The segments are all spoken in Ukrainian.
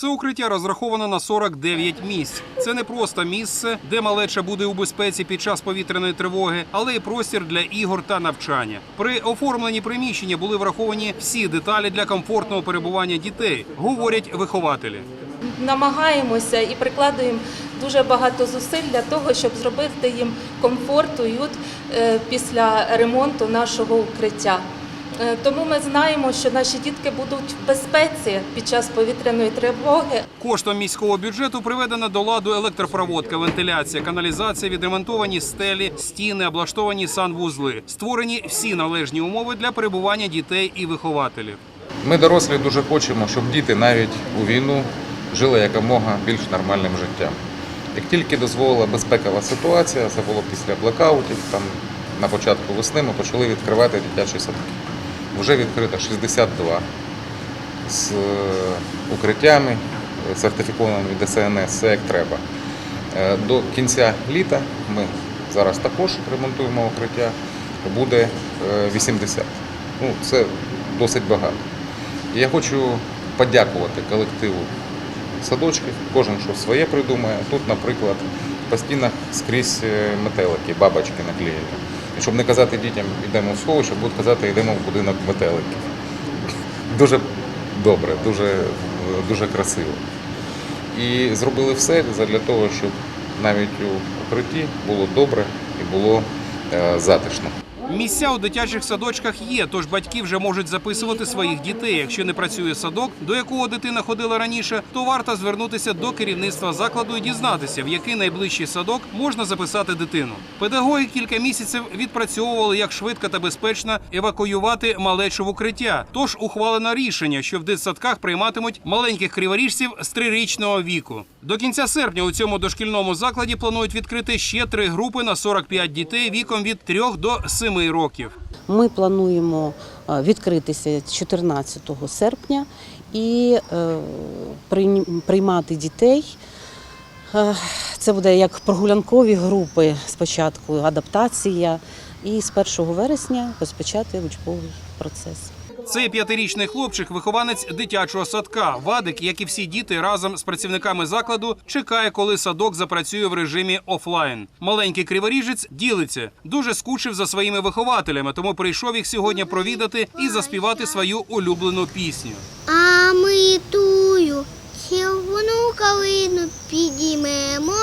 Це укриття розраховано на 49 місць. Це не просто місце, де малеча буде у безпеці під час повітряної тривоги, але й простір для ігор та навчання. При оформленні приміщення були враховані всі деталі для комфортного перебування дітей, говорять вихователі. намагаємося і прикладуємо дуже багато зусиль для того, щоб зробити їм комфорт, уют е, після ремонту нашого укриття. Е, Тому ми знаємо, що наші дітки будуть в безпеці під час повітряної тривоги. Коштом міського бюджету приведена до ладу електропроводка, вентиляція, каналізація, відремонтовані стелі, стіни, облаштовані санвузли. Створені всі належні умови для перебування дітей і вихователів. Ми дорослі дуже хочемо, щоб діти навіть у війну жили якомога більш нормальним життям. Як тільки дозволила безпекова ситуація, це було після блекаутів, там на початку весни ми почали відкривати дитячі садки. Вже відкрито 62 з е, укриттями, е, сертифікованими від ДСНС, все як треба. Е, До кінця літа ми зараз також ремонтуємо укриття, буде е, 80. Ну, це досить багато. Я хочу подякувати колективу садочків, кожен що своє придумає. Тут, наприклад, по стінах скрізь метелики, бабочки наклеєні. Щоб не казати дітям, йдемо в сховище, будуть казати, йдемо в будинок метеликів. Дуже добре, дуже, дуже красиво. І зробили все для того, щоб навіть у укритті було добре і було е, затишно. Місця у дитячих садочках є, тож батьки вже можуть записувати своїх дітей. Якщо не працює садок, до якого дитина ходила раніше, то варто звернутися до керівництва закладу і дізнатися, в який найближчий садок можна записати дитину. Педагоги кілька місяців відпрацьовували, як швидко та безпечно евакуювати малечу в укриття. Тож ухвалено рішення, що в дитсадках прийматимуть маленьких криворіжців з трирічного віку. До кінця серпня у цьому дошкільному закладі планують відкрити ще три групи на 45 дітей віком від 3 до 7 років. Ми плануємо е, відкритися 14 серпня і е, приймати дітей. Е, Це буде як прогулянкові групи спочатку, адаптація, і з 1 вересня розпочати учбовий процес. Цей п'ятирічний хлопчик, вихованець дитячого садка. Вадик, як і всі діти, разом з працівниками закладу, чекає, коли садок запрацює в режимі офлайн. Маленький криворіжець ділиться. Дуже скучив за своїми вихователями, тому прийшов їх сьогодні провідати і заспівати свою улюблену пісню. А ми тую червону калину підіймемо,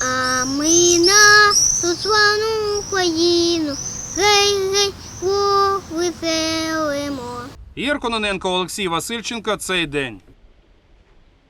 а ми на ту славну Україну гей, гей, веселимо. Кононенко, Олексій Васильченко. Цей день.